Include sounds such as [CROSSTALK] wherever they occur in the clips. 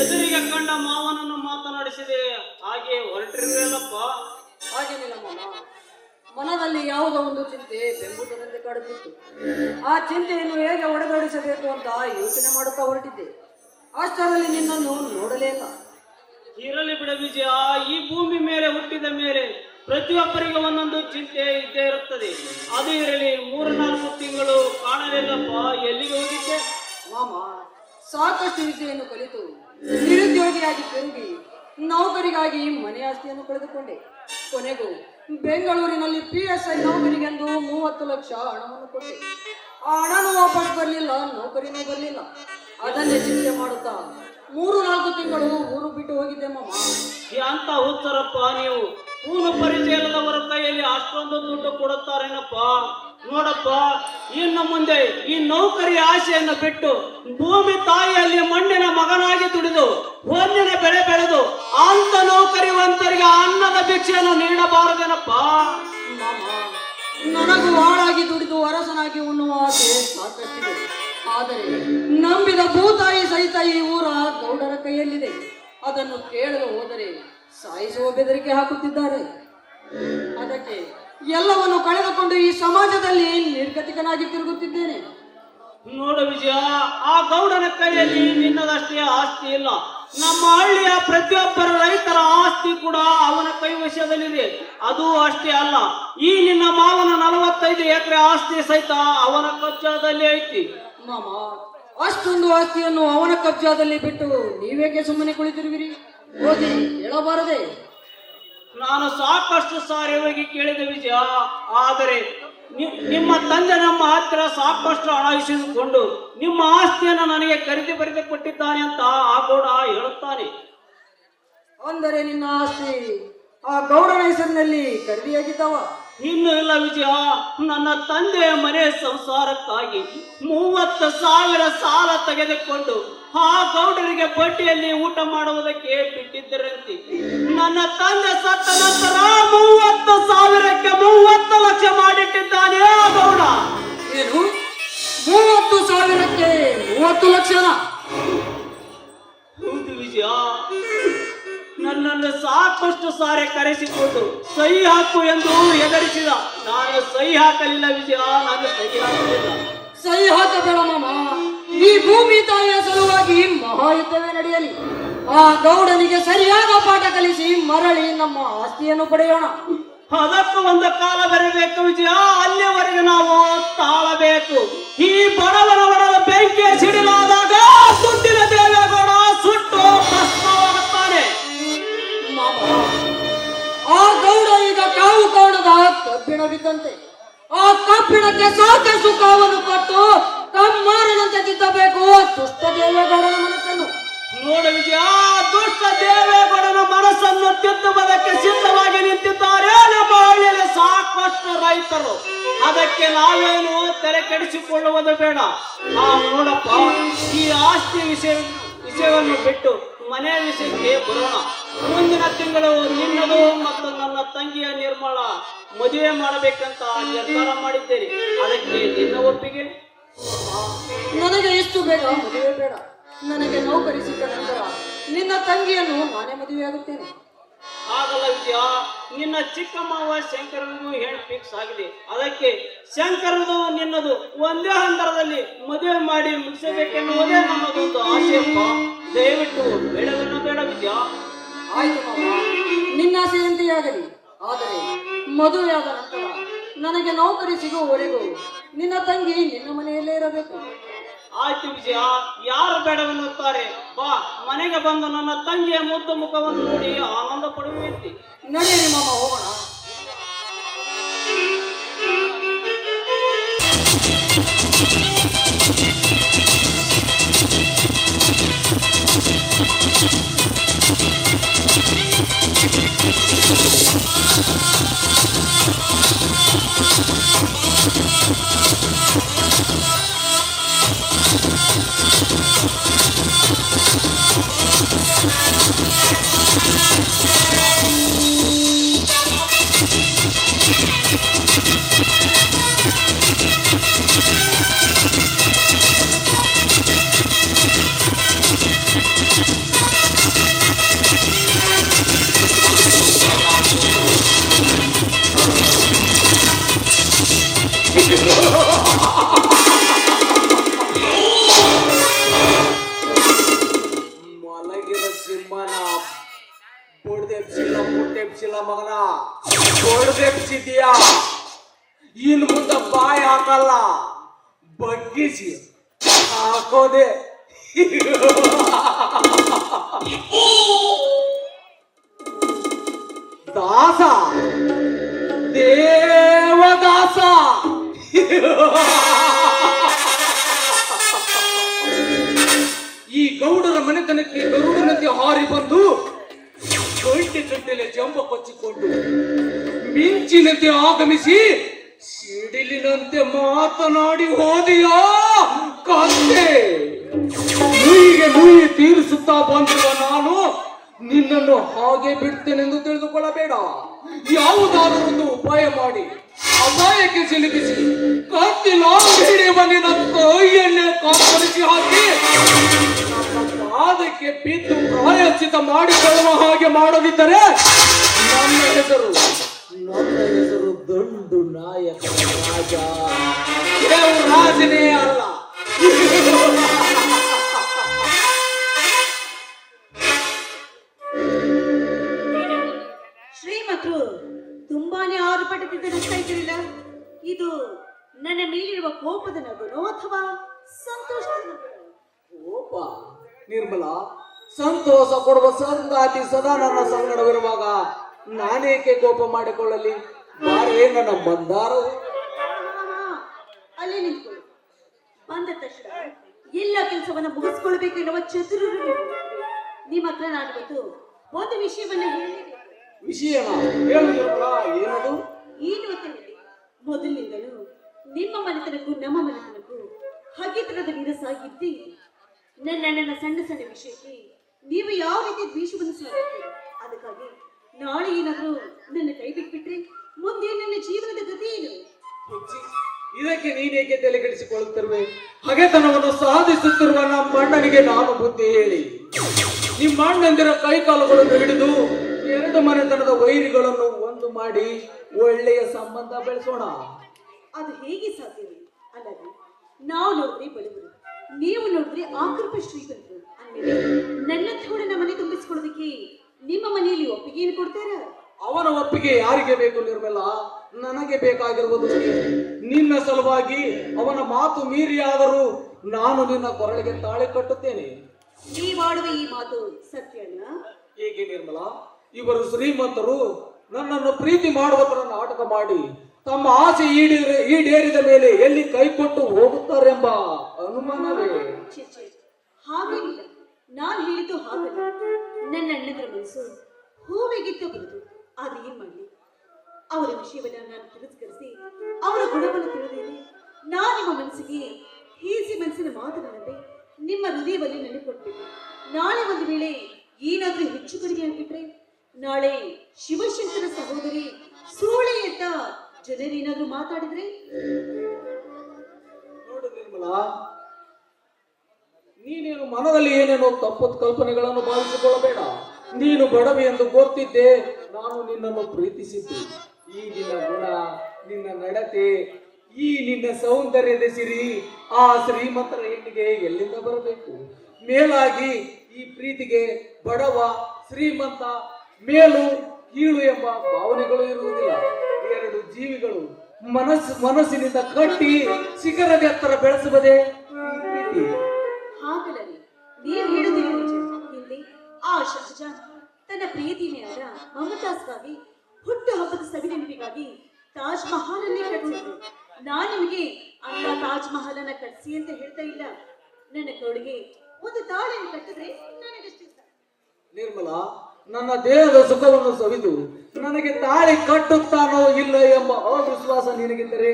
ಎದುರಿಗೆ ಕಂಡ ಮಾವನನ್ನು ಮಾತನಾಡಿಸಿದೆ. ಹಾಗೆ ಹೊರಟಿರಲಿಲ್ಲಪ್ಪ ಹಾಗೇನಿಲ್ಲ ಮಾಮ ಮನದಲ್ಲಿ ಯಾವುದೋ ಒಂದು ಚಿಂತೆ ಬೆಂಬುದರಂತೆ ಕಾಡುತ್ತಿತ್ತು ಆ ಚಿಂತೆಯನ್ನು ಹೇಗೆ ಒಡೆದೊಡಿಸಬೇಕು ಅಂತ ಯೋಚನೆ ಮಾಡುತ್ತಾ ಹೊರಟಿದ್ದೆ. ಅಷ್ಟರಲ್ಲಿ ನಿನ್ನನ್ನು ನೋಡಲೇ ಇಲ್ಲ ಇರಲಿ ಬಿಡ ವಿಜಯ ಈ ಭೂಮಿ ಮೇಲೆ ಹುಟ್ಟಿದ ಮೇಲೆ ಪ್ರತಿಯೊಬ್ಬರಿಗೆ ಒಂದೊಂದು ಚಿಂತೆ ಇದ್ದೇ ಇರುತ್ತದೆ. ಅದು ಇರಲಿ ಮೂರು ನಾಲ್ಕು ತಿಂಗಳು ಕಾಣಲಿಲ್ಲಪ್ಪ ಎಲ್ಲಿಗೆ ಹೋಗಿದ್ದೆ? ಮಾಮ ಸಾಕಷ್ಟು ವಿದ್ಯೆಯನ್ನು ಕಲಿತು ನಿರುದ್ಯೋಗಿಯಾಗಿ ತಿರುಗಿ ನೌಕರಿಗಾಗಿ ಮನೆ ಆಸ್ತಿಯನ್ನು ಕಳೆದುಕೊಂಡೆ. ಕೊನೆಗೂ ಬೆಂಗಳೂರಿನಲ್ಲಿ ಪಿ ಎಸ್ ಐ ನೌಕರಿಗೆಂದು ಮೂವತ್ತು ಲಕ್ಷ ಹಣವನ್ನು ಕೊಟ್ಟೆ. ಆ ಹಣನೂ ವಾಪಸ್ ಬರಲಿಲ್ಲ, ನೌಕರಿನೂ ಬರಲಿಲ್ಲ. ಅದನ್ನೇ ಚಿಂತೆ ಮಾಡುತ್ತಾ ಮೂರು ನಾಲ್ಕು ತಿಂಗಳು ಊರು ಬಿಟ್ಟು ಹೋಗಿದ್ದೆ ಅಂತ ಹುಚ್ಚರಪ್ಪ ನೀವು. ಪೂರ್ಣ ಪರಿಚಯ ಇಲ್ಲದವರ ಕೈಯಲ್ಲಿ ಅಷ್ಟೊಂದು ದುಡ್ಡು ಕೊಡುತ್ತಾರೇನಪ್ಪ? ನೋಡಪ್ಪ, ಇನ್ನು ಮುಂದೆ ಈ ನೌಕರಿ ಆಸೆಯನ್ನು ಬಿಟ್ಟು ಭೂಮಿ ತಾಯಿಯಲ್ಲಿ ಮಣ್ಣಿನ ಮಗನಾಗಿ ದುಡಿದು ಹೊನ್ನಿನ ಬೆಳೆ ಬೆಳೆದು ಅಂತ ನೌಕರಿವಂತರಿಗೆ ಅನ್ನದ ಭಿಕ್ಷೆಯನ್ನು ನೀಡಬಾರದೇನಪ್ಪ? ನನಗೂ ಹಾಳಾಗಿ ದುಡಿದು ಅರಸನಾಗಿ ಉಣ್ಣುವ ಆಸೆ ಸಾಕಷ್ಟಿದೆ. ಆದರೆ ನಂಬಿದ ಭೂತಾಯಿ ಸಹಿತ ಈ ಊರ ಗೌಡರ ಕೈಯಲ್ಲಿದೆ. ಅದನ್ನು ಕೇಳಲು ಹೋದರೆ ಸಾಯಿಸುವ ಬೆದರಿಕೆ ಹಾಕುತ್ತಿದ್ದಾರೆ. ಅದಕ್ಕೆ ಎಲ್ಲವನ್ನು ಕಳೆದುಕೊಂಡು ಈ ಸಮಾಜದಲ್ಲಿ ನಿರ್ಗತಿಕನಾಗಿ ತಿರುಗುತ್ತಿದ್ದೇನೆ. ನೋಡು ವಿಜಯ ಆ ಗೌಡನ ಕೈಯಲ್ಲಿ ನಿನ್ನದಷ್ಟೇ ಆಸ್ತಿ ಇಲ್ಲ. ನಮ್ಮ ಹಳ್ಳಿಯ ಪ್ರತಿಯೊಬ್ಬರ ರೈತರ ಆಸ್ತಿ ಕೂಡ ಅವನ ಕೈವಶದಲ್ಲಿದೆ ಅದು ಅಷ್ಟೇ ಅಲ್ಲ ಈ ನಿನ್ನ ಮಾವನ ನಲವತ್ತೈದು ಎಕರೆ ಆಸ್ತಿ ಸಹಿತ ಅವನ ಕಬ್ಜಾದಲ್ಲಿ ಐತಿ. ಮಾಮ ಅಷ್ಟೊಂದು ಆಸ್ತಿಯನ್ನು ಅವನ ಕಬ್ಜಾದಲ್ಲಿ ಬಿಟ್ಟು ನೀವೇಕೆ ಸುಮ್ಮನೆ ಕುಳಿತಿರುವಿರಿ? ಓದಿ ಹೇಳಬಾರದೆ. ನಾನು ಸಾಕಷ್ಟು ಸಾರಿ ಹೋಗಿ ಕೇಳಿದ ವಿಜಯ ಆದರೆ ನಿಮ್ಮ ತಂದೆ ನಮ್ಮ ಹತ್ತಿರ ಸಾಕಷ್ಟು ಹಣ ಇಸಿದುಕೊಂಡು ನಿಮ್ಮ ಆಸ್ತಿಯನ್ನು ನನಗೆ ಖರೀದಿ ಬರೆದು ಕೊಟ್ಟಿದ್ದಾನೆ ಅಂತ ಆ ಗೌಡ ಹೇಳುತ್ತಾನೆ. ಅಂದರೆ ನಿನ್ನ ಆಸ್ತಿ ಆ ಗೌಡನ ಹೆಸರಿನಲ್ಲಿ ಖರೀದಿಯಾಗಿದ್ದಾವ? ಇನ್ನು ಇಲ್ಲ ವಿಜಯ ನನ್ನ ತಂದೆಯ ಮನೆ ಸಂಸಾರಕ್ಕಾಗಿ ಮೂವತ್ತು ಸಾವಿರ ಸಾಲ ತೆಗೆದುಕೊಂಡು ಆ ಗೌಡರಿಗೆ ಬಡ್ಡಿಯಲ್ಲಿ ಊಟ ಮಾಡುವುದಕ್ಕೆ ಬಿಟ್ಟಿದ್ದರಂತೆ ನನ್ನ ತಂದೆ ಸತ್ತ ನಂತರ ಮೂವತ್ತು ಸಾವಿರಕ್ಕೆ ಮೂವತ್ತು ಲಕ್ಷ ಮಾಡಿಟ್ಟಿದ್ದಾನೆ ಆ ಗೌಡ. ಏನು? ಮೂವತ್ತು ಸಾವಿರಕ್ಕೆ ಮೂವತ್ತು ಲಕ್ಷ ಹೌದು ವಿಜಯ. ನನ್ನನ್ನು ಸಾಕಷ್ಟು ಸಾರೆ ಕರೆಸಿಕೊಂಡು ಸಹಿ ಹಾಕು ಎಂದು ಹೆದರಿಸಿದ. ನಾನು ಸಹಿ ಹಾಕಲಿಲ್ಲ ವಿಜಯ ನಾನು ಸಹಿ ಹಾಕಲಿಲ್ಲ. ಸಹಿ ಹಾಕಬೇಡ ಮಾಮ. ಈ ಭೂಮಿ ತಾಯಿಯ ಸಲುವಾಗಿ ಮಹಾಯುದ್ಧವೇ ನಡೆಯಲಿ. ಆ ಗೌಡನಿಗೆ ಸರಿಯಾದ ಪಾಠ ಕಲಿಸಿ ಮರಳಿ ನಮ್ಮ ಆಸ್ತಿಯನ್ನು ಪಡೆಯೋಣ. ಅದಕ್ಕೂ ಒಂದು ಕಾಲ ಬರಬೇಕು ವಿಜಯ. ಅಲ್ಲಿವರೆಗೆ ನಾವು ತಾಳಬೇಕು. ಈ ಬಡವರವರ ಒಡಲ ಬೆಂಕಿಯ ಸಿಡಿಲಾದಾಗ ಸುಟ್ಟಿನ ದೇವೇಗೌಡ ಸುಟ್ಟು ಭಸ್ಮವಾಗುತ್ತಾನೆ. ಆ ಗೌಡ ಈಗ ಕಾವು ಕಾಣದ ಕಬ್ಬಿಣ ಬಿದ್ದಂತೆ. ಆ ಕಬ್ಬಿಣಕ್ಕೆ ಸಾಕಷ್ಟು ಕಾವನ್ನು ಕೊಟ್ಟು ಕಮ್ಮಾರನಂತೆ ತಿದ್ದಬೇಕು. ದುಷ್ಟ ದೇವೇಗೌಡನ ಮನಸ್ಸನ್ನು. ನೋಡ ವಿಜಯ, ದುಷ್ಟ ದೇವೇಗೌಡನ ಮನಸ್ಸನ್ನು ತಿದ್ದುವುದಕ್ಕೆ ಸಿದ್ಧವಾಗಿ ನಿಂತಿದ್ದಾರೆ ನಮ್ಮ ಹಳ್ಳಿಯಲ್ಲಿ ಸಾಕಷ್ಟು ರೈತರು. ಅದಕ್ಕೆ ನಾವೇನು ತಲೆ ಕೆಡಿಸಿಕೊಳ್ಳುವುದು ಬೇಡ. ಆ, ನೋಡಪ್ಪ, ಈ ಆಸ್ತಿ ವಿಷಯ, ವಿಷಯವನ್ನು ಬಿಟ್ಟು ಮನೆ ವಿಷಯಕ್ಕೆ ಬರೋಣ. ಮುಂದಿನ ತಿಂಗಳು ನಿನ್ನದು ಮತ್ತು ನನ್ನ ತಂಗಿಯ ನಿರ್ಮಲ ಮದುವೆ ಮಾಡಬೇಕಂತ ನಿರ್ಧಾರ ಮಾಡಿದ್ದೇನೆ ಅದಕ್ಕೆ ನಿನ್ನ ಒಪ್ಪಿಗೆ? ನನಗೆ ಎಷ್ಟು ಬೇಡ ಮದುವೆ ಬೇಡ. ನನಗೆ ನೌಕರಿ ಸಿಕ್ಕ ನಂತರ ನಿನ್ನ ತಂಗಿಯನ್ನು ನಾನೇ ಮದುವೆಯಾಗುತ್ತೇನೆ ಆಗಲ್ಲ ವಿಜಯ ನಿನ್ನ ಚಿಕ್ಕಮ್ಮವ ಮಾವ ಶಂಕರನಿಗೂ ಹೇಳಿ ಫಿಕ್ಸ್ ಆಗಿದೆ. ಅದಕ್ಕೆ ಶಂಕರದು ನಿನ್ನದು ಒಂದೇ ಹಂತರದಲ್ಲಿ ಮದುವೆ ಮಾಡಿ ಮುಗಿಸಬೇಕೆನ್ನುವುದೇ ನಮ್ಮದು ಆಶಯಪ್ಪ ದಯವಿಟ್ಟು ಬೇಡವನ್ನು ಬೇಡ ವಿಜಯ ಆಯ್ತು ನಿನ್ನ ಆಸೆಯಂತೆಯಾಗಲಿ ಆದರೆ ಮದುವೆಯಾದ ನಂತರ ನನಗೆ ನೌಕರಿ ಸಿಗುವವರೆಗೂ ನಿನ್ನ ತಂಗಿ ನಿನ್ನ ಮನೆಯಲ್ಲೇ ಇರಬೇಕು. ಆಯ್ತು ವಿಜಯ, ಯಾರು ಬೇಡವೆನ್ನುತ್ತಾರೆ ಬಾ, ಮನೆಗೆ ಬಂದು ನನ್ನ ತಂಗಿಯ ಮುದ್ದು ಮುಖವನ್ನು ನೋಡಿ ಆನಂದ ಪಡುವಂತೆ. ನಡೆಯಿರಿ ಮಾಮ ಹೋಗೋಣ ಮಲಗಿದ ಸಿಂಹನ ಹೊಡೆದೆಪ್ಸಿಲ್ಲ ಮುಟ್ಟೆಪ್ಸಿಲ್ಲ ಮಗನ. ಹೊಡೆದೆಪ್ಸಿದ್ಯಾ ಇನ್ ಮುಂದೆ ಬಾಯಿ ಹಾಕಲ್ಲ. ಬಗ್ಗಿಸಿ. ಹಾಕೋದೆ. ದಾಸ. ದೇವದಾಸ. ಈ ಗೌಡರ ಮನೆತನಕ್ಕೆ ಗರುಡನಂತೆ ಹಾರಿ ಬಂದು ಗಂಟೆ ಗಂಟೆಲೆ ಜಂಬ ಕೊಚ್ಚಿಕೊಂಡು ಮಿಂಚಿನಂತೆ ಆಗಮಿಸಿ ಸಿಡಿಲಿನಂತೆ ಮಾತನಾಡಿ ಹೋದಿಯೋ ಕತ್ತೆ ನುಯಿಗೆ ನುಯಿ ತೀರಿಸುತ್ತಾ ಬಂದಿರುವ ನಾನು ನಿನ್ನನ್ನು ಹಾಗೆ ಬಿಡ್ತೇನೆಂದು ತಿಳಿದುಕೊಳ್ಳಬೇಡ. ಯಾವುದಾದರೊಂದು ಉಪಾಯ ಮಾಡಿ ಅಪಾಯಕ್ಕೆ ಸಿಲುಕಿಸಿ ಕತ್ತಿ ನಾನು ಕೈಯಲ್ಲೇ ಕಾಪರಿಸಿ ಹಾಕಿ ಪಾದಕ್ಕೆ ಬಿದ್ದು ಪ್ರಾಯಶ್ಚಿತ ಮಾಡಿಕೊಳ್ಳುವ ಹಾಗೆ ಮಾಡದಿದ್ದರೆ ನನ್ನ ಹೆಸರು ನನ್ನ ಹೆಸರು ದಂಡು ನಾಯಕ ರಾಜ. ರಾಜನೇ ಅಲ್ಲ. ಶ್ರೀಮಂತರು ತುಂಬಾನೇ ಆರುಪಟ್ಟಿದ್ದ ನಗ್ತಾ ಇದ್ದೀರಿಲ್ಲ? ಇದು ನನ್ನ ಮೇಲಿರುವ ಕೋಪದ ನಗುನೋ ಅಥವಾ ಸಂತೋಷ ನಗುನೋ? ಕೋಪ? ನಿರ್ಮಲ ಸಂತೋಷ ಕೊಡುವ ಸಂಗಾತಿ ಸದಾ ನನ್ನ ಸಂಗಡವಿರುವಾಗ ನಾನೇಕೆ ಕೋಪ ಮಾಡಿಕೊಳ್ಳಲಿ? ಬಾರೇ ನನ್ನ ಬಂದಾರವು ಅಲ್ಲಿ ನಿಂತ್ಕೊಳ್ಳಿ. ಬಂದ ತಕ್ಷಣ ಎಲ್ಲ ಕೆಲಸವನ್ನು ಮುಗಿಸ್ಕೊಳ್ಬೇಕು ಎನ್ನುವ ಚತುರರು. ನಿಮ್ಮ ಹತ್ರ ನಾನು ಒಂದು ವಿಷಯವನ್ನ ಹೇಳಲೇಬೇಕು ವಿಷಯನ ಹೇಳು ಏನದು ಏನು ಗೊತ್ತಿರಲಿ ಮೊದಲಿನಿಂದಲೂ ನಿಮ್ಮ ಮನೆತನಕ್ಕೂ ನಮ್ಮ ಮನೆತನಕ್ಕೂ ವಿರಸ ಇದ್ದೇ ಇದೆ ನನ್ನ ನನ್ನ ಸಣ್ಣ ಸಣ್ಣ ವಿಷಯಕ್ಕೆ ನೀವು ಯಾವ ರೀತಿ ದ್ವೇಷವನ್ನು ಸಾಧಿಸ್ತೀರಿ ಅದಕ್ಕಾಗಿ ನಾಳೆ ಏನಾದರೂ ನನ್ನ ಕೈ ಬಿಟ್ಬಿಟ್ರೆ ಮುಂದೆ ನನ್ನ ಜೀವನದ ಗತಿ ಏನು? ಇದಕ್ಕೆ ನೀನೇಕೆ ತಲೆಗೆಡಿಸಿಕೊಳ್ಳುತ್ತಿರುವೆ ಹಗೆತನವನ್ನು ಸಾಧಿಸುತ್ತಿರುವ ನಮ್ಮ ಅಣ್ಣನಿಗೆ ನಾನು ಬುದ್ಧಿ ಹೇಳಿ. ನಿಮ್ಮ ಅಣ್ಣಂದಿರ ಕೈಕಾಲುಗಳನ್ನು ಹಿಡಿದು ಎರಡು ಮನೆತನದ ವೈರಿಗಳನ್ನು ಒಂದು ಮಾಡಿ ಒಳ್ಳೆಯ ಸಂಬಂಧ ಬೆಳೆಸೋಣ. ಅದು ಹೇಗೆ ಸಾಧ್ಯ ಅಲ್ಲದೆ ನಾವು ನೋಡಿದ್ರೆ ಬಡವರು ನೀವು ನೋಡಿದ್ರೆ ಆಕೃಪ ಶ್ರೀಗಂಧರು ನನ್ನ ಥೋಡನ ಮನೆ ತುಂಬಿಸ್ಕೊಳ್ಳೋದಕ್ಕೆ ನಿಮ್ಮ ಮನೆಯಲ್ಲಿ ಒಪ್ಪಿಗೆಯನ್ನು ಕೊಡ್ತಾರ? ಅವನ ಒಪ್ಪಿಗೆ ಯಾರಿಗೆ ಬೇಕು ನಿರ್ಮಲ? ನನಗೆ ಬೇಕಾಗಿರುವುದು ನಿನ್ನ ಸಲುವಾಗಿ ಅವನ ಮಾತು ಮೀರಿ ಆದರೂ ನಾನು ನಿನ್ನ ಕೊರಳಿಗೆ ತಾಳೆ ಕಟ್ಟುತ್ತೇನೆ. ನೀವಾಡುವ ಈ ಮಾತು ಸತ್ಯನ ಹೇಗೆ ನಿರ್ಮಲ? ಇವರು ಶ್ರೀಮಂತರು ನನ್ನನ್ನು ಪ್ರೀತಿ ಮಾಡುವುದರ ನಾಟಕ ಮಾಡಿ ತಮ್ಮ ಆಸೆ ಈಡೇರಿ ಈಡೇರಿದ ಮೇಲೆ ಎಲ್ಲಿ ಕೈಕೊಟ್ಟು ಹೋಗುತ್ತಾರೆಂಬ ಅನುಮಾನವೇ. ಹಾಗೇನಿಲ್ಲ. ನಾನು ಹೇಳಿದ್ದು ಹಾಗಲ್ಲ. ನನ್ನ ಅಣ್ಣದ್ರ ಮನಸ್ಸು ಹೂವಿಗಿತ್ತ ಬರುದು. ಅದು ಏನ್ ಮಾಡಲಿ? ಅವರ ವಿಷಯವನ್ನ ನಾನು ತಿರಸ್ಕರಿಸಿ ಅವರ ಗುಣವನ್ನು ತಿಳಿದೇನೆ. ನಾನು ನಿಮ್ಮ ಮನಸ್ಸಿಗೆ ಹೀಸಿ ಮನಸ್ಸಿನ ಮಾತನಾಡದೆ ನಿಮ್ಮ ಹೃದಯದಲ್ಲಿ ನೆನಕೊಡ್ಬೇಕು ನಾಳೆ ಒಂದು ವೇಳೆ ಏನಾದ್ರೂ ಹೆಚ್ಚು ಕಡಿಮೆ ಆಗ್ಬಿಟ್ರೆ ನಾಳೆ ಶಿವಶಂಕರ ಸಹೋದರಿ ಸೂಳೆ ಅಂತ ಜನರೇನಾದ್ರೂ ಮಾತಾಡಿದ್ರೆ? ನೀನೇನು ಮನದಲ್ಲಿ ಏನೇನೋ ತಪ್ಪದ ಕಲ್ಪನೆಗಳನ್ನು ಭಾವಿಸಿಕೊಳ್ಳಬೇಡ. ನೀನು ಬಡವಿ ಎಂದು ಗೊತ್ತಿದ್ದೆ ನಾನು ನಿನ್ನನ್ನು ಪ್ರೀತಿಸಿದ್ದೆ. ಈ ನಿನ್ನ ಗುಣ, ನಿನ್ನ ನಡತೆ, ಈ ನಿನ್ನ ಸೌಂದರ್ಯದ ಸಿರಿ, ಆ ಶ್ರೀಮಂತರ ಹೆಣ್ಣಿಗೆ ಎಲ್ಲಿಂದ ಬರಬೇಕು? ಮೇಲಾಗಿ ಈ ಪ್ರೀತಿಗೆ ಬಡವ ಶ್ರೀಮಂತ ಮೇಲು ಕೀಳು ಎಂಬ ಭಾವನೆಗಳು ಇರುವುದಿಲ್ಲ. ಎರಡು ಜೀವಿಗಳು ಮನಸ್ಸು ಮನಸ್ಸಿನಿಂದ ಕಟ್ಟಿ ಶಿಖರದ ಎತ್ತರ ಪ್ರೀತಿ. ಹಾಗಲ್ಲರಿ ನೀವು ಹಿಂದೆ ಆ ಶಹಜಾನ್ ತನ್ನ ಪ್ರೀತಿಮೆಯಾದ ಮಮತಾಸ್ಗಾಗಿ ಹುಟ್ಟು ಹಬ್ಬದ ಸವಿನೆನಪಿಗಾಗಿ ತಾಜ್ ಮಹಲ್ ಅನ್ನೇ ಕಟ್ಟಿಸಿದ್ರು ನಾನು ನಿಮಗೆ ಅಂತ ತಾಜ್ ಮಹಲ್ ಅನ್ನ ಕಟ್ಟಿಸಿ ಅಂತ ಹೇಳ್ತಾ ಇಲ್ಲ. ನನ್ನ ಕೊಡುಗೆ ಒಂದು ತಾಳಿಯನ್ನು ಕಟ್ಟಿದ್ರೆ ನನಗೆ ನಿರ್ಮಲಾ ನಿರ್ಮಲ ನನ್ನ ದೇಹದ ಸುಖವನ್ನು ಸವಿದು ನನಗೆ ತಾಳಿ ಕಟ್ಟುತ್ತಾನೋ ಇಲ್ಲ ಎಂಬ ಅವಿಶ್ವಾಸ ನಿನಗಿದ್ದರೆ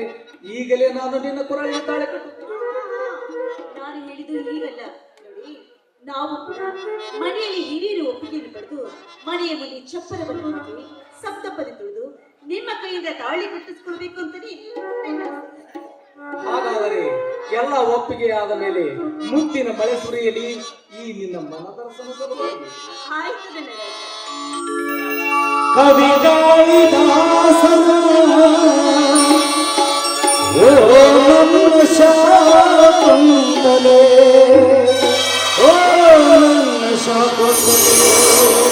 ಈಗಲೇ ನಾನು ನಿನ್ನ ಕುರಳಿಗೆ ತಾಳಿ ಕಟ್ಟುತ್ತೇನೆ ನಾನು ಹೇಳಿದ್ದು ಈಗಲ್ಲ ನೋಡಿ, ನಾವು ಕೂಡ ಮನೆಯಲ್ಲಿ ಹಿರಿಯರು ಒಪ್ಪಿಗೆಯನ್ನು ಪಡೆದು ಮನೆಯ ಮುಂದೆ ಚಪ್ಪರವನ್ನು ಸಪ್ತಪದಿ ತುಳಿದು ನಿಮ್ಮ ಕೈಯಿಂದ ತಾಳಿ ಕಟ್ಟಿಸ್ಕೊಳ್ಬೇಕು ಆಸೆ. ಹಾಗಾದರೆ ಎಲ್ಲ ಒಪ್ಪಿಗೆ ಆದ ಮೇಲೆ ಮುತ್ತಿನ ಮಳೆ ಸುರಿಯಲಿ ಈ ನಿನ್ನ ಮನದರ್ಶನ ಕವಿ ಕಾಳಿದಾಸನ ಓ ನನ್ನ ಶಾಕುಂತಲೆ ಓ ನನ್ನ ಶಾಕುಂತಲೆ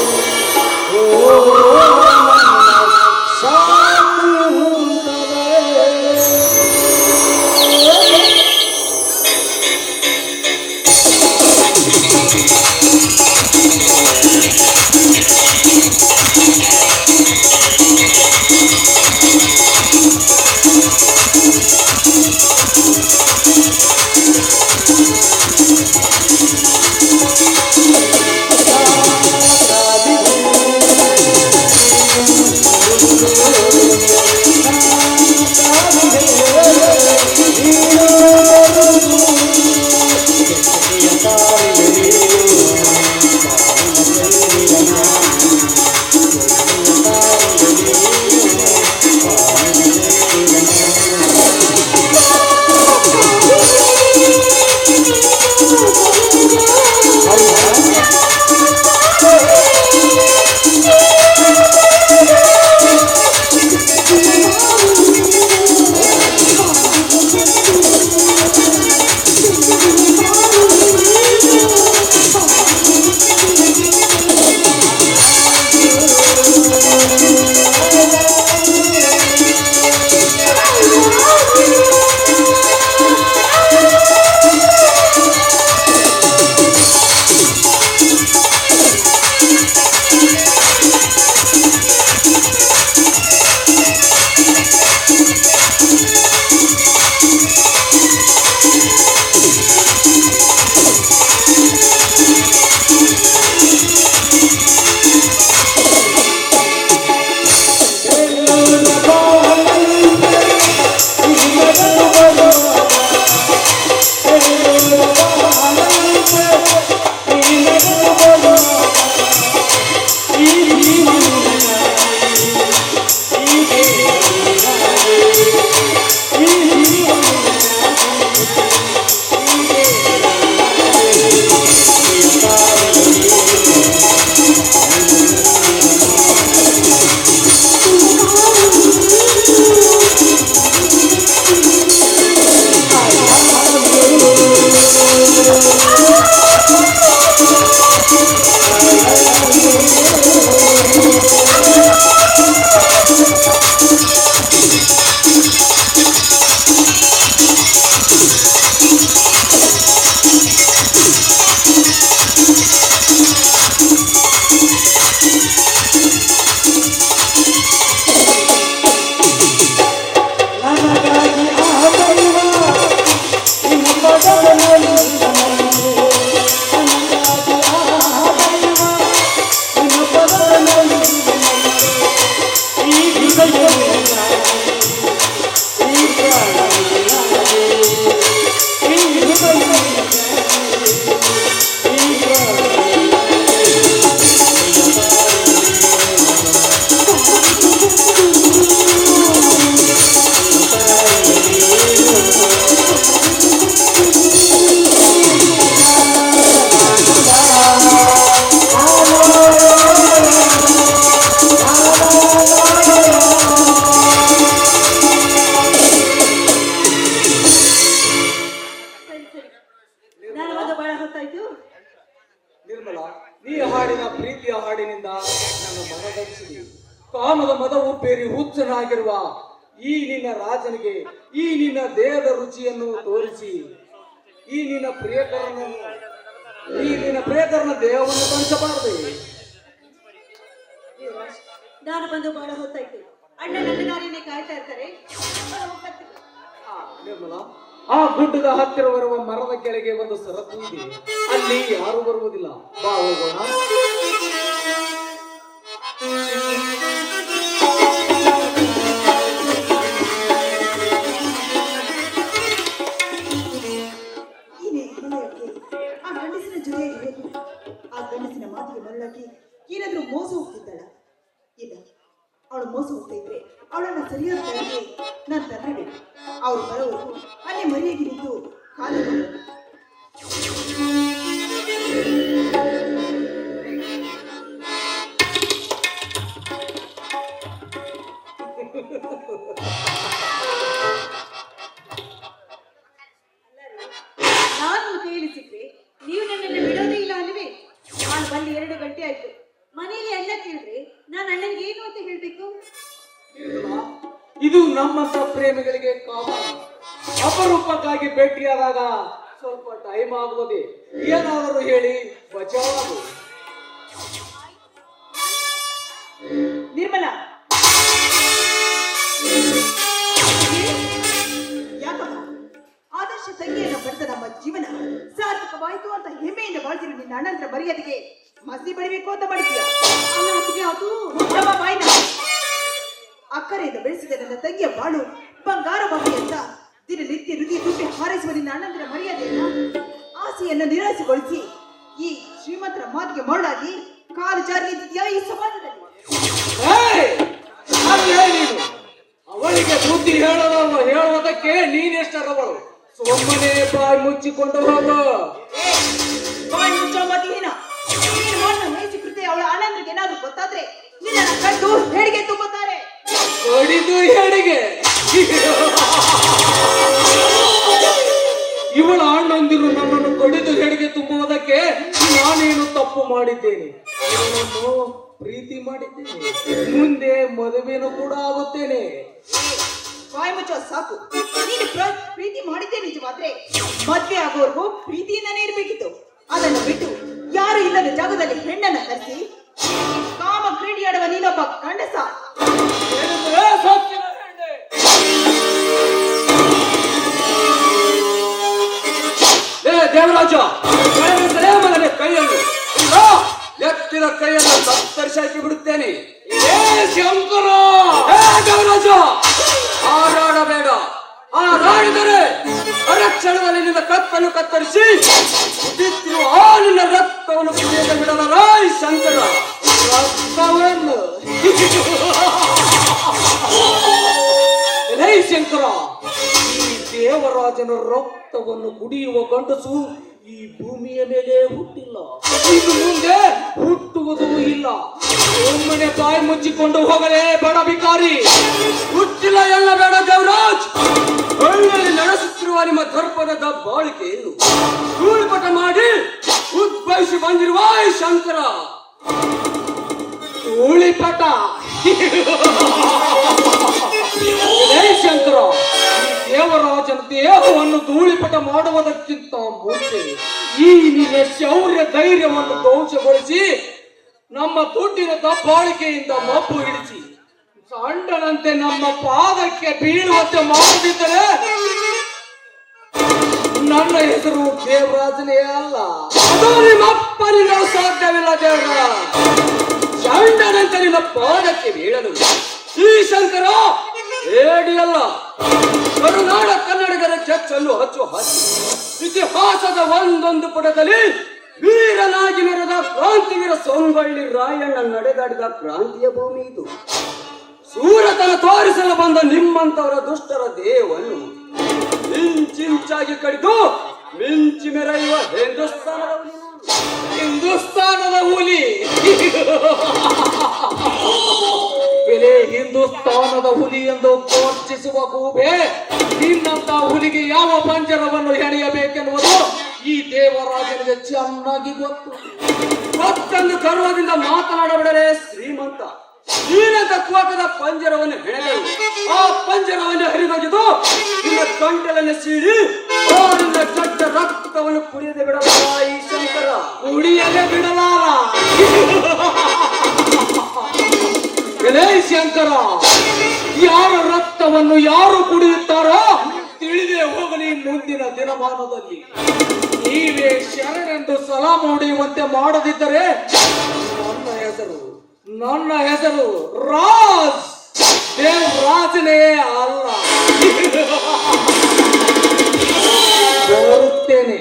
ಈ ನಿನ್ನ ರಾಜನಿಗೆ ಈ ನಿನ್ನ ದೇಹದ ರುಚಿಯನ್ನು ತೋರಿಸಿ ಈ ನಿನ್ನ ಪ್ರಿಯಕರನನ್ನು ಈ ನಿನ್ನ ಪ್ರಿಯಕರನ ದೇಹವನ್ನು ತೋರಿಸಬಾರದು ನಾನು ಬಂದು ಬಹಳ ಹೊತ್ತಾಯ್ತು. ಅಣ್ಣ ನನ್ನ ದಾರಿನೇ ಕಾಯ್ತಾ ಇರ್ತಾರೆ. ಆ, ನಿರ್ಮಲ ಆ ಗುಡ್ಡದ ಹತ್ತಿರ ಬರುವ ಮರದ ಕೆಳಗೆ ಒಂದು ಸರತ್ತು ಇದೆ. ಅಲ್ಲಿ ಯಾರು ಬರುವುದಿಲ್ಲ. ಬಾ ಹೋಗೋಣ. ಹೇಗೆ ಆ ಗಂಡಸಿನ ಮಾತಿಗೆ ಮರಳಾಗಿ ಏನಾದ್ರೂ ಮೋಸ ಹೋಗ್ತಿದ್ದಾಳ? ಇಲ್ಲ, ಅವಳು ಮೋಸ ಹೋಗ್ತಾ ಇದ್ರೆ ಅವಳನ್ನ ಸರಿಯಾದ ಕಡೆಗೆ ನಾನು ತರಬೇಕು ಅವಳು ಬರೋವರೆಗೂ ಅಲ್ಲಿ ಮರೆಯಾಗಿ ನಿಂತು ಕಾಲು ಭೇಟಿಯಾದಾಗ ಸ್ವಲ್ಪ ಟೈಮ್ ಆಗುವುದೇ. ಏನಾದರೂ ಹೇಳಿ, ಬಚಾವಾಗು. ನಿರ್ಮಲಾ. ಆದರ್ಶ ತಂಗಿಯನ್ನು ಪಡೆದ ನಮ್ಮ ಜೀವನ ಸಾರ್ಥಕವಾಯಿತು ಅಂತ ಹೆಮ್ಮೆಯಿಂದ ಬಾಳ್ತಿರು ನಿನ್ನ ಅಣ್ಣಂದ್ರ ಮರ್ಯಾದೆಗೆ ಮಸಿ ಬಡಿಬೇಕು ಅಂತ ಮಾಡಿದ್ಯಾ? ಅಲ್ಲ ಅದು ಅಕ್ಕರೆಯಿಂದ ಬೆಳೆಸಿದ ನನ್ನ ತಂಗಿಯ ಬಾಳು ಬಂಗಾರ ಬಾಬಿ ಅಂತ ದಿನನಿತ್ಯ ಹೃದಯ ತುಂಬಿ ಹಾರೈಸುವ ನಿನ್ನ ಅಣ್ಣಂದಿರ ಮರ್ಯಾದೆಯನ್ನು ಆಸೆಯನ್ನು ನಿರಾಸೆಗೊಳಿಸಿ ಈ ಶ್ರೀಮಂತರ ಮಾತಿಗೆ ಮರಳಾಗಿ ಕಾಲು ಜಾರಿ ನಿಂತಿದ್ಯಾ ಈ ಸಮಾಜದಲ್ಲಿ? ಅವಳಿಗೆ ಬುದ್ಧಿ ಹೇಳೋದಲ್ಲ ಹೇಳುವುದಕ್ಕೆ ನೀನೆಷ್ಟರವಳು ಸುಮ್ಮನೆ ಬಾಯಿ ಮುಚ್ಚಿಕೊಂಡು ಹೋಗು. ಬಾಯಿ ಮುಚ್ಚೋ ಮತಿಹೀನ ನೀನು. ಮಾಡಿದ ನೈಜ ಕೃತ್ಯ ಅವಳ ಅಣ್ಣಂದ್ರಿಗೆ ಏನಾದ್ರು ಗೊತ್ತಾದ್ರೆ ನಿನ್ನ ಕಂಡು ಹೆಡಿಗೆ ತುಂಬುತ್ತಾರೆ. ಹೊಡಿದು ಹೆಡಿಗೆ [LAUGHS] ಇವಳ ಅಣ್ಣಂದಿರು ನನ್ನನ್ನು ಕಡಿದು ಹೆಡಿಗೆ ತುಂಬುವುದಕ್ಕೆ ನಾನೇನು ತಪ್ಪು ಮಾಡಿದ್ದೇನೆ? ಪ್ರೀತಿ ಮಾಡಿದ್ದೇನೆ. ಮುಂದೆ ಮದುವೆನೂ ಕೂಡ ಆಗುತ್ತೇನೆ. ಬಾಯ್ ಮುಚ್ಚ ಸಾಕು. ನೀನು ಪ್ರೀತಿ ಮಾಡಿದ್ದೆ ನಿಜವಾದ್ರೆ ಮದ್ವೆ ಆಗೋರ್ಗೂ ಪ್ರೀತಿಯಿಂದನೇ ಇರ್ಬೇಕಿತ್ತು. ಅದನ್ನು ಬಿಟ್ಟು ಯಾರು ಇಲ್ಲದ ಜಾಗದಲ್ಲಿ ಹೆಣ್ಣನ್ನ ಕರೆಸಿ ಕಾಮ ಕ್ರೀಡೆಯಾಡುವ ನೀನೊಬ್ಬ ಗಂಡಸ. ದೇವರಾಜ ಏನೆಂದರೆ ಮಗನೇ ಕೈಯನ್ನು ಎತ್ತಿದ ಕೈಯನ್ನು ಸತ್ತರಿಸಿ ಹಾಕಿ ಬಿಡುತ್ತೇನೆ. ಏ ಶಂಕರ! ದೇವರಾಜ ಹಾರಾಡಬೇಡ. ಹಾರಾಡಿದರೆ ಅರಕ್ಷಣದಲ್ಲಿ ನಿನ್ನ ಕತ್ತನ್ನು ಕತ್ತರಿಸಿ ಆ ನಿನ್ನ ರಕ್ತವನ್ನು ಕುಡಿಯದ ಬಿಡಲ ರಾಯ್ ಶಂಕರ. ರಕ್ತವನ್ನು. ಶಂಕರ ಈ ದೇವರಾಜನ ರಕ್ತವನ್ನು ಕುಡಿಯುವ ಗಂಡಸು ಈ ಭೂಮಿಯ ಮೇಲೆ ಹುಟ್ಟಿಲ್ಲ. ಇದು ಮುಂದೆ ಹುಟ್ಟುವುದೂ ಇಲ್ಲ. ಒಮ್ಮನೆ ತಾಯಿ ಮುಚ್ಚಿಕೊಂಡು ಹೋಗಲೇ ಬೇಡ ಬಿಕಾರಿ ಹುಟ್ಟಿಲ್ಲ ಎಲ್ಲ ಬೇಡ ದೇವರಾಜ್. ಹಳ್ಳಿಯಲ್ಲಿ ನಡೆಸುತ್ತಿರುವ ನಿಮ್ಮ ದರ್ಪಣದ ಬಾಳಿಕೆಯನ್ನು ಧೂಳಿಪಟ ಮಾಡಿ ಉದ್ಭವಿಸಿ ಬಂದಿರುವ ಶಂಕರ. ಧೂಳಿಪಟ. [LAUGHS] ಶಂಕರ ಈ ದೇವರಾಜನ ದೇಹವನ್ನು ಧೂಳಿಪಟ ಮಾಡುವುದಕ್ಕಿಂತ ಮುಂಚೆ ಈ ನಿನ್ನ ಶೌರ್ಯ ಧೈರ್ಯವನ್ನು ಧ್ವಂಸಗೊಳಿಸಿ ನಮ್ಮ ದುಡ್ಡಿನ ದಬ್ಬಾಳಿಕೆಯಿಂದ ಮಬ್ಬು ಹಿಡಿಸಿ ಸಂಡನಂತೆ ನಮ್ಮ ಪಾದಕ್ಕೆ ಬೀಳುವಂತೆ ಮಾಡದಿದ್ದರೆ ನನ್ನ ಹೆಸರು ದೇವರಾಜನೇ ಅಲ್ಲ. ಅದು ಸಾಧ್ಯವಿಲ್ಲ ದೇವರ. ಚಂಡನಂತೆ ನಿನ್ನ ಪಾದಕ್ಕೆ ಬೀಳಲು ಈ ಶಂಕರ ಹೇಡಿಯಲ್ಲ ಕರುನಾಡ ಕನ್ನಡಿಗರ ಚಚ್ಚನ್ನು ಹಚ್ಚು ಹಾಕಿ. ಇತಿಹಾಸದ ಒಂದೊಂದು ಪುಟದಲ್ಲಿ ವೀರನಾಗಿ ಮೆರೆದ ಕ್ರಾಂತಿವೀರ ಸೋಂಗಳ್ಳಿ ರಾಯಣ್ಣ ನಡೆದಾಡಿದ ಕ್ರಾಂತಿಯ ಭೂಮಿ ಇದು. ಸೂರತನ ತೋರಿಸಲು ಬಂದ ನಿಮ್ಮಂತವರ ದುಷ್ಟರ ದೇವನ್ನು ಮಿಂಚಿಂಚಾಗಿ ಕಡಿದು ಮಿಂಚಿ ಮೆರೆಯುವ ಹಿಂದೂಸ್ತಾನದ. ಹಿಂದೂಸ್ತಾನದ ಹುಲಿ. [LAUGHS] ಬೆಲೆ ಹಿಂದೂಸ್ತಾನದ ಹುಲಿ ಎಂದು ಘೋಷಿಸುವ ಗೂಬೆ, ನಿನ್ನಂತ ಹುಲಿಗೆ ಯಾವ ಪಂಜರವನ್ನು ಹೆಣೆಯಬೇಕೆನ್ನುವುದು ಈ ದೇವರಾಜನಿಗೆ ಚೆನ್ನಾಗಿ ಗೊತ್ತು. ಮತ್ತೊಂದು ಗರ್ವದಿಂದ ಮಾತನಾಡಬಿಡಲೇ ಶ್ರೀಮಂತ. ನೀನಂತ ಕೋಟದ ಪಂಜರವನ್ನು ಹೆಣೆದರು ಆ ಪಂಜರವನ್ನು ಹರಿದೊಗೆದು ನಿನ್ನ ಗಂಟಲನ್ನು ಸೀಳಿ ಅವರಿಂದ ಚಟ್ಟ ರಕ್ತವನ್ನು ಕುಡಿಯದೆ ಬಿಡಲಾರ ಈ ಶಂಕರ. ಕುಡಿಯದೆ ಬಿಡಲಾರ. [LAUGHS] ಎಲೇ ಶಂಕರ, ಯಾರ ರಕ್ತವನ್ನು ಯಾರು ಕುಡಿಯುತ್ತಾರೋ ತಿಳಿದೇ ಹೋಗಲಿ ಮುಂದಿನ ದಿನಮಾನದಲ್ಲಿ. ನೀವೇ ಶರಣೆಂದು ಸಲ ಹೊಡೆಯುವಂತೆ ಮಾಡದಿದ್ದರೆ ನನ್ನ ಹೆಸರು ನನ್ನ ಹೆಸರು ರಾಜ್. ದೇವರಾಜನೇ ಅಲ್ಲ. ಬರುತ್ತೇನೆ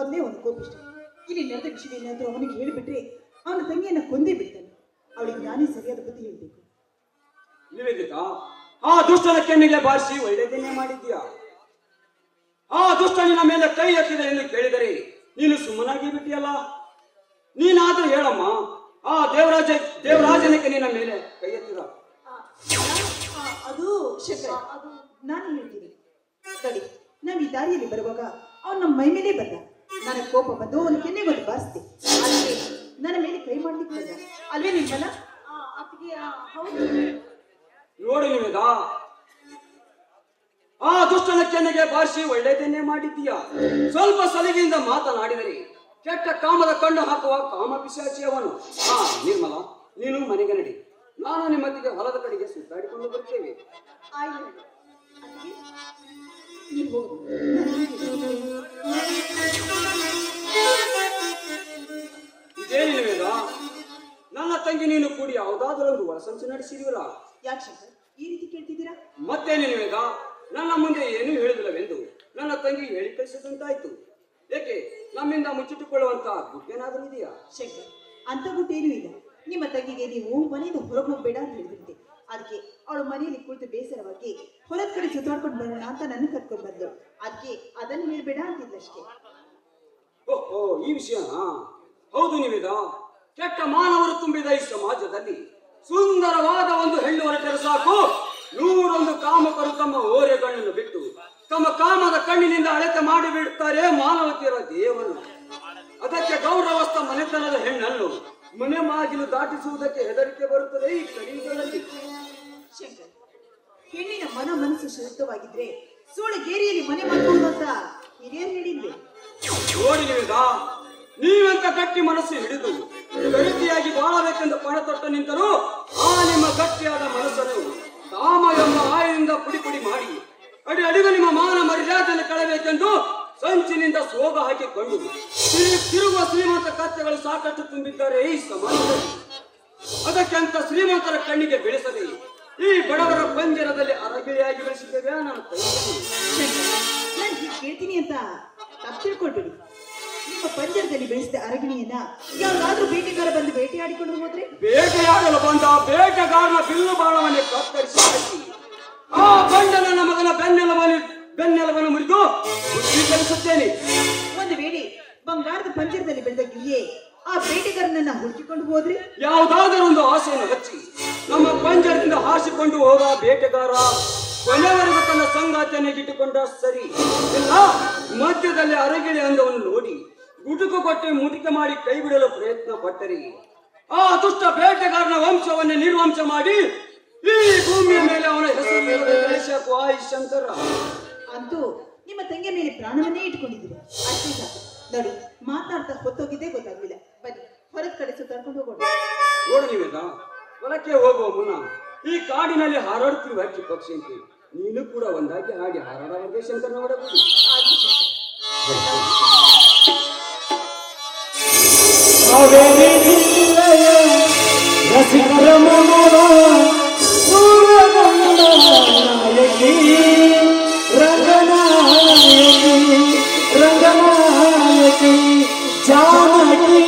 ಮೊದಲೇ ಒಂದು ಕೋಪಿಷ್ಟ ಇಲ್ಲಿ ನಡೆದ ಅಂತ ಅವನಿಗೆ ಹೇಳಿಬಿಟ್ರೆ ಅವನ ತಂಗಿಯನ್ನು ಕೊಂದೇ ಬಿಡ್ತಾನೆ. ಅವಳಿಗೆ ನಾನೇ ಸರಿಯಾದ ಬುದ್ಧಿ ಹೇಳಬೇಕು. ನಿವೇದಿತ ಆ ದುಷ್ಟನ ಕೆನ್ನಿಗೆ ಬಾರಿಸಿ ಒಳ್ಳೆಯದನ್ನೇ ಮಾಡಿದ್ಯಾ ಆ ದುಷ್ಟ ನಿನ್ನ ಮೇಲೆ ಕೈ ಎತ್ತಿದೆ ಎಂದು ಕೇಳಿದರೆ ನೀನು ಸುಮ್ಮನಾಗಿ ಬಿಟ್ಟಿಯಲ್ಲ? ನೀನಾದ್ರೂ ಹೇಳಮ್ಮ ಆ ದೇವರಾಜ ದೇವರಾಜನಿಗೆ ನಿನ್ನ ಮೇಲೆ ಕೈ ಎತ್ತಿದ. ಅದು ನಾನು ಹೇಳ್ತೀನಿ. ನಾವು ಈ ದಾರಿಯಲ್ಲಿ ಬರುವಾಗ ಅವನ ನಮ್ಮ ಮೈ ಮೇಲೆ ಬಂದ. ನನಗೆ ಕೋಪ ಬಂದು ಅವನು ಕೆನ್ನೆಗೆ ಒಂದು ಬರ್ಸ್ತಿ. ಅದಕ್ಕೆ ನನ್ನ ಮೇಲೆ ಕೈ ಮಾಡ್ಲಿಕ್ಕೆ ಬಂದ ಅಲ್ವೇ ನಿಮ್ಮಲ್ಲ ಅತ್ತಿಗೆ ಹೌದು. ನೋಡು ನಿವೇದ ಆ ದುಷ್ಟನ ಕೆನ್ನೆಗೆ ಬಾರಿಸಿ ಒಳ್ಳೆಯದನ್ನೇ ಮಾಡಿದ್ದೀಯ? ಸ್ವಲ್ಪ ಸಲಿಗೆಯಿಂದ ಮಾತನಾಡಿದರೆ ಕೆಟ್ಟ ಕಾಮದ ಕಣ್ಣು ಹಾಕುವ ಕಾಮ ಪಿಶಾಚಿ ಅವನು. ಹಾ ನಿರ್ಮಲ ನೀನು ಮನೆಗೆ ನಡಿ. ನಾನು ನಿಮ್ಮತ್ತಿಗೆ ಹೊಲದ ಕಡೆಗೆ ಸುತ್ತಾಡಿಕೊಂಡು ಬರ್ತೇವೆ ಆಯ್ತು. ಹೋಗು ಇದೇನು ನನ್ನ ತಂಗಿ ನೀನು ಕೂಡಿ ಯಾವುದಾದ್ರೊಂದು ಒಳಸಂಚು ನಡೆಸಿದೀವಲ್ಲ? ಯಾಕೆ ಶಂಕರ್? ಈ ರೀತಿ ಕೇಳ್ತಿದ್ದೀರಾ? ಮತ್ತೇನು ನಿವೇದ ನನ್ನ ಮುಂದೆ ಏನೂ ಹೇಳಿದಿಲ್ಲವೆಂದು ನನ್ನ ತಂಗಿ ಹೇಳಿ ಕಳಿಸಿದಂತಾಯ್ತು. ಏಕೆ? ನಮ್ಮಿಂದ ಮುಚ್ಚಿಟ್ಟುಕೊಳ್ಳುವಂತ ಗುಟ್ಟೇನಾದರೂ ಇದೆಯಾ? ಶಂಕರ್ ಅಂತ ಗುಟ್ಟೇನೂ ಇಲ್ಲ. ನಿಮ್ಮ ತಂಗಿಗೆ ನೀವು ಮನೆಯಿಂದ ಹೊರಗೆ ಹೋಗ್ಬೇಡ ಅಂತ ಹೇಳಿದ್ರಂತೆ ಅದಕ್ಕೆ ಅವಳು ಮನೆಯಲ್ಲಿ ಕುಳಿತು ಬೇಸರವಾಗಿ, ಹೊಲದ ಕಡೆ ಸುತ್ತಾಡ್ಕೊಂಡು ಬರೋಣ ಅಂತ ನನ್ನ ಕರ್ಕೊಂಡು ಬಂದ್ಲು. ಅದಕ್ಕೆ ಅದನ್ನು ಹೇಳ್ಬೇಡ ಅಂತಿದ್ಲಷ್ಟೇ. ಓಹೋ, ಈ ವಿಷಯ? ಹೌದು ನಿವೇದ. ಕೆಟ್ಟ ಮಾನವರು ತುಂಬಿದ ಈ ಸಮಾಜದಲ್ಲಿ ಸುಂದರವಾದ ಒಂದು ಹೆಣ್ಣು ಹೊರಟರೆ ಸಾಕು. ನೂರೊಂದು ಕಾಮಕರು ತಮ್ಮ ಓರೆಗಳನ್ನು ಬಿಟ್ಟು ತಮ್ಮ ಕಾಮದ ಕಣ್ಣಿನಿಂದ ಅಳತೆ ಮಾಡಿಬಿಡುತ್ತಾರೆ ಮಾನವತಿಯರ ದೇವರು. ಅದಕ್ಕೆ ಗೌರವಸ್ಥ ಮನೆತನದ ಹೆಣ್ಣನ್ನು ಮನೆ ಮಾಗಿಲು ದಾಟಿಸುವುದಕ್ಕೆ ಹೆದರಿಕೆ ಬರುತ್ತದೆ ಈ ಕಲಿಯುಗದಲ್ಲಿ ಶಂಕರ್ ಹೆಣ್ಣಿನ ಮನ ಮನಸ್ಸು ಶುದ್ಧವಾಗಿದ್ರೆ ಸೋಳಗೇರಿಯಲ್ಲಿ ಮನೆ ಮಾಡ್ಕೊಂಡಂತ ಹಿರಿಯರು ಹೇಳಿದ್ವಿ. ನೋಡಿ ನಿವೇದ, ನೀವೆಂತ ಗಟ್ಟಿ ಮನಸ್ಸು ಹಿಡಿದು ಗಟ್ಟಿಯಾಗಿ ಬಾಳಬೇಕೆಂದು ಪಣ ತೊಟ್ಟು ನಿಂತರೂ ಆ ನಿಮ್ಮ ಗಟ್ಟಿಯಾದ ಮನಸ್ಸನ್ನು ಕಾಮ ಎಂಬ ಆಯಿಂದ ಪುಡಿ ಪುಡಿ ಮಾಡಿ, ಅಡಿ ಅಡಿಗೂ ನಿಮ್ಮ ಮಾನ ಮರ್ಯಾದೆಯನ್ನು ಕಳಬೇಕೆಂದು ಸಂಚಿನಿಂದ ಸೋಗ ಹಾಕಿಕೊಂಡು ತಿರು- ತಿರುಗುವ ಶ್ರೀಮಂತ ಕತ್ತೆಗಳು ಸಾಕಷ್ಟು ತುಂಬಿದ್ದಾರೆ ಈ ಸಮಾಜದಲ್ಲಿ. ಅದಕ್ಕೆ ಅಂತ ಶ್ರೀಮಂತರ ಕಣ್ಣಿಗೆ ಬೆಳೆಸದೆ ಈ ಬಡವರ ಪಂಜರದಲ್ಲಿ ಅರಗಿಳಿಯಾಗಿ ಬೆಳೆಸಿದ್ದೇವೆ ನಾನು. ನಾನು ಹೀಗೆ ಕೇಳ್ತೀನಿ ಅಂತ ತಪ್ಪು ತಿಳ್ಕೊಳ್ಬೇಡಿ ನಿಮ್ಮ ಪಂಜರದಲ್ಲಿ ಬೆಳೆಸಿದ ಅರಗಿಣಿಯನ್ನ ಯಾವ್ದಾದ್ರೂ ಬೇಟೆಗಾರ ಬಂದು ಬೇಟೆಯಾಡಿಕೊಂಡು ಹೋದ್ರೆ? ಬೇಟೆಯಾಡಲು ಬಂದ ಬೇಟೆಗಾರನ ಬಿಲ್ಲು ಬಾಳವನ್ನೇ ಕತ್ತರಿಸಿ ಆ ಬಂಡನ ಮಗನ ಬೆನ್ನೆಲವನ್ನು ಬೆನ್ನೆಲವನ್ನು ಮುರಿದು ಕಲಿಸುತ್ತೇನೆ. ಒಂದು ವೇಳೆ ಬಂಗಾರದ ಪಂಜರದಲ್ಲಿ ಬೆಳೆದ ಗಿಳಿಯೇ ಆ ಬೇಟೆಗಾರನನ್ನ ಹುಡುಕಿಕೊಂಡು ಯಾವುದಾದರೂ ಒಂದು ಆಸೆಯನ್ನು ಹಚ್ಚಿ ನಮ್ಮ ಪಂಜರದಿಂದ ಹಾರಿಸಿಕೊಂಡು ಹೋದ ಬೇಟೆಗಾರ ಕೊನೆವರೆಗೂ ತನ್ನ ಸಂಗಾತಿಯನ್ನು ಇಟ್ಟುಕೊಂಡ ಸರಿ. ಇಲ್ಲ ಮಧ್ಯದಲ್ಲಿ ಅರಗಿಳಿ ಅಂದವನ್ನು ನೋಡಿ ಗುಟುಕು ಕೊಟ್ಟು ಮುಟಿಕೆ ಮಾಡಿ ಕೈ ಬಿಡಲು ಪ್ರಯತ್ನ ಪಟ್ಟರಿ. ಆ ದುಷ್ಟ ಬೇಟೆಗಾರನ ವಂಶವನ್ನು ನಿರ್ವಂಶ ಮಾಡಿ ಈ ಭೂಮಿಯ ಮೇಲೆ ಅವನ ಹೆಸರು ಶಂಕರ. ಅಂತೂ ನಿಮ್ಮ ತಂಗಿಯ ಮೇಲೆ ಪ್ರಾಣವನ್ನೇ ಇಟ್ಕೊಂಡಿದ್ದೀರಿ ಅಷ್ಟೇ ನೋಡಿ ಮಾತಾಡ್ತಾ ಹೊತ್ತೋಗಿದ್ದೇ ಗೊತ್ತಾಗ್ಲಿಲ್ಲ. ಬನ್ನಿ. ಹೊರದ ಕಡೆ ಸುತ್ತಾಡ್ಕೊಂಡು ಹೋಗೋಣ. ನೋಡು ನೀವೇದ ಹೊಲಕ್ಕೆ ಹೋಗುವ ಮುನ್ನ ಈ ಕಾಡಿನಲ್ಲಿ ಹಾರಾಡುತ್ತಿರುವ ಹಕ್ಕಿ ಪಕ್ಷಿ ಅಂತ ನೀನು ಕೂಡ ಒಂದಾಗಿ ಹಾಗೆ ಹಾರಾಡವರಿಗೆ ಶಂಕರ್. ನೋಡಬಹುದು ರಂಗನಾಯಕಿ ರಂಗನಾಯಕಿ जानकी